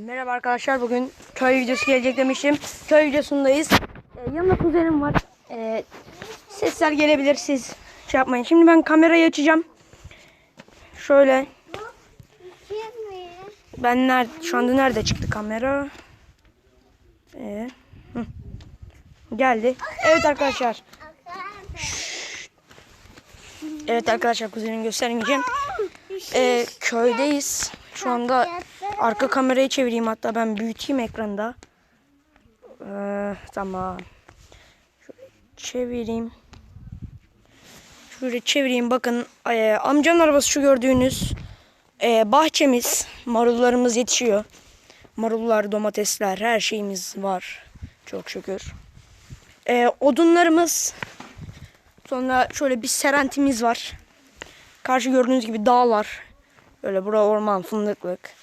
Merhaba arkadaşlar bugün köy videosu gelecek demiştim. Köy videosundayız. Ee, yanımda kuzenim var. Ee, sesler gelebilir siz şey yapmayın. Şimdi ben kamerayı açacağım. Şöyle. Ben nerede, şu anda nerede çıktı kamera? Ee. Geldi. Evet arkadaşlar. Evet arkadaşlar kuzenim göstermeyeceğim. Ee, köydeyiz. Şu anda arka kamerayı çevireyim hatta ben büyüteyim ekranda. Ee, tamam. Çevireyim. Şöyle çevireyim bakın ee, amcanın arabası şu gördüğünüz ee, bahçemiz marullarımız yetişiyor. Marullar, domatesler her şeyimiz var. Çok şükür. Ee, odunlarımız sonra şöyle bir serentimiz var. Karşı gördüğünüz gibi dağlar. Böyle bura orman, fındıklık.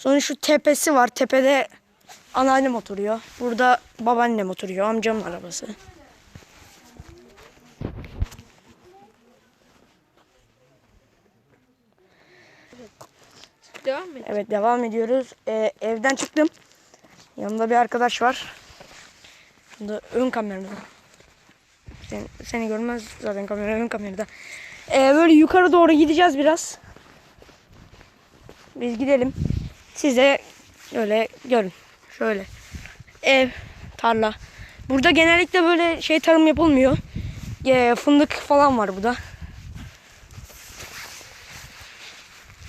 Sonra şu tepesi var. Tepede anneannem oturuyor. Burada babaannem oturuyor. Amcamın arabası. Devam et. Evet devam ediyoruz. Ee, evden çıktım. Yanımda bir arkadaş var. Şurada ön kamerada. Seni, seni görmez zaten kamera ön kamerada. Ee, böyle yukarı doğru gideceğiz biraz. Biz gidelim. Siz de öyle görün. Şöyle. Ev, tarla. Burada genellikle böyle şey tarım yapılmıyor. Ee, fındık falan var burada.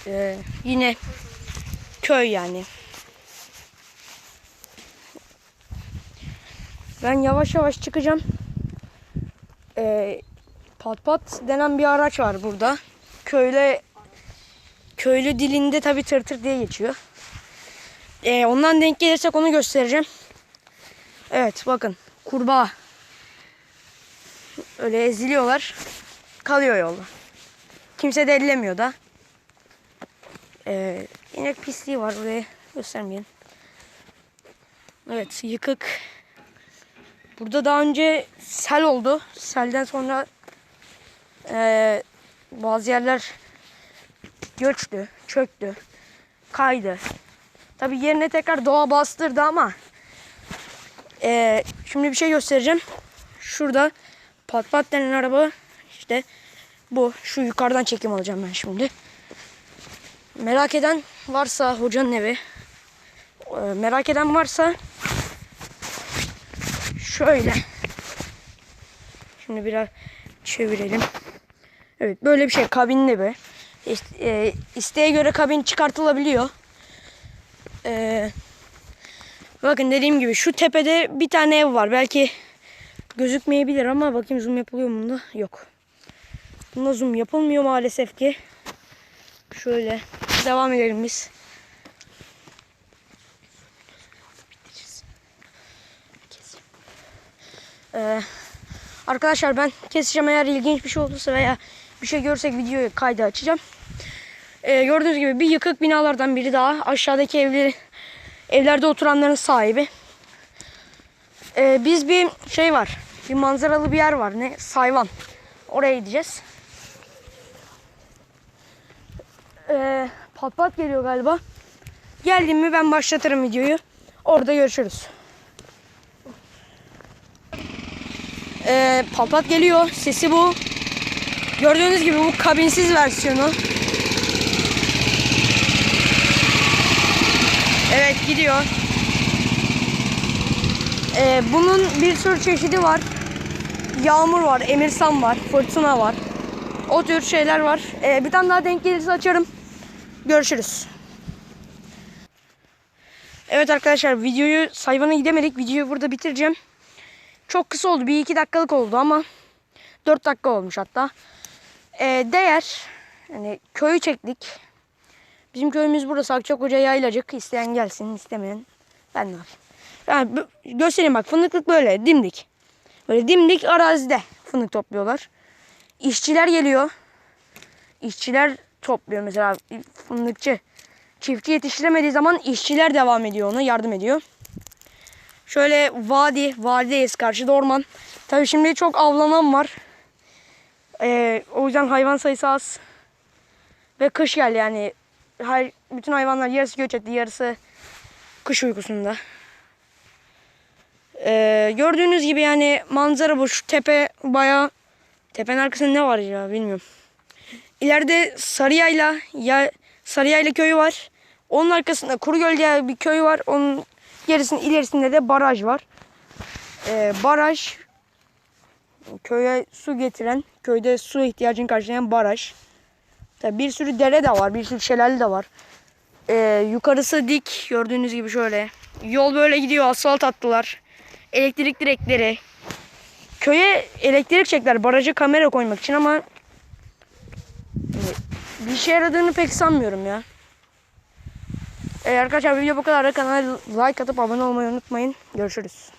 Ee, yine köy yani. Ben yavaş yavaş çıkacağım. Ee, pat pat denen bir araç var burada. Köyle köylü dilinde tabi tır tır diye geçiyor. Ee, ondan denk gelirsek onu göstereceğim. Evet bakın kurbağa. Öyle eziliyorlar. Kalıyor yolda. Kimse de ellemiyor da. Ee, inek pisliği var buraya göstermeyelim. Evet yıkık. Burada daha önce sel oldu. Selden sonra ee, bazı yerler göçtü, çöktü, kaydı. Tabi yerine tekrar doğa bastırdı ama ee, şimdi bir şey göstereceğim. Şurada pat pat denen araba işte bu. Şu yukarıdan çekim alacağım ben şimdi. Merak eden varsa hocanın evi. e, Merak eden varsa şöyle. Şimdi biraz çevirelim. Evet böyle bir şey kabinli bir. İşte, e, isteğe göre kabin çıkartılabiliyor. E, bakın dediğim gibi şu tepede bir tane ev var. Belki gözükmeyebilir ama bakayım zoom yapılıyor mu bunda? Yok. Bunda zoom yapılmıyor maalesef ki. Şöyle devam edelim biz. Ee, arkadaşlar ben keseceğim eğer ilginç bir şey olursa veya bir şey görsek videoyu kayda açacağım. Ee, gördüğünüz gibi bir yıkık binalardan biri daha. Aşağıdaki evleri, evlerde oturanların sahibi. Ee, biz bir şey var. Bir manzaralı bir yer var. Ne? Sayvan. Oraya gideceğiz. Ee, pat pat geliyor galiba. Geldim mi ben başlatırım videoyu. Orada görüşürüz. Ee, pat pat geliyor. Sesi bu. Gördüğünüz gibi bu kabinsiz versiyonu. Evet gidiyor. Ee, bunun bir sürü çeşidi var. Yağmur var, emirsan var, fırtına var. O tür şeyler var. Ee, bir tane daha denk gelirse açarım. Görüşürüz. Evet arkadaşlar videoyu sayvana gidemedik. Videoyu burada bitireceğim. Çok kısa oldu. Bir iki dakikalık oldu ama 4 dakika olmuş hatta. Ee, değer. Yani köyü çektik. Bizim köyümüz burası Akçakoca Yaylacık. İsteyen gelsin, istemeyen ben ne yapayım. Yani göstereyim bak fındıklık böyle dimdik. Böyle dimdik arazide fındık topluyorlar. İşçiler geliyor. İşçiler topluyor mesela fındıkçı. Çiftçi yetiştiremediği zaman işçiler devam ediyor ona yardım ediyor. Şöyle vadi, vadideyiz karşıda orman. Tabii şimdi çok avlanan var. Ee, o yüzden hayvan sayısı az. Ve kış geldi yani. Her, bütün hayvanlar yarısı göç etti, yarısı Kış uykusunda. Ee, gördüğünüz gibi yani manzara bu. Şu tepe bayağı tepenin arkasında ne var ya bilmiyorum. İleride Sarıyayla ya Sarıyayla köyü var. Onun arkasında Kurugöl diye bir köy var. Onun gerisinin ilerisinde de baraj var. Ee, baraj köye su getiren, köyde su ihtiyacını karşılayan baraj. Tabii bir sürü dere de var, bir sürü şelale de var. Ee, yukarısı dik, gördüğünüz gibi şöyle. Yol böyle gidiyor, asfalt attılar. Elektrik direkleri. Köye elektrik çektiler, baraja kamera koymak için ama hani bir işe yaradığını pek sanmıyorum ya. Ee, arkadaşlar video bu kadar. Kanala like atıp abone olmayı unutmayın. Görüşürüz.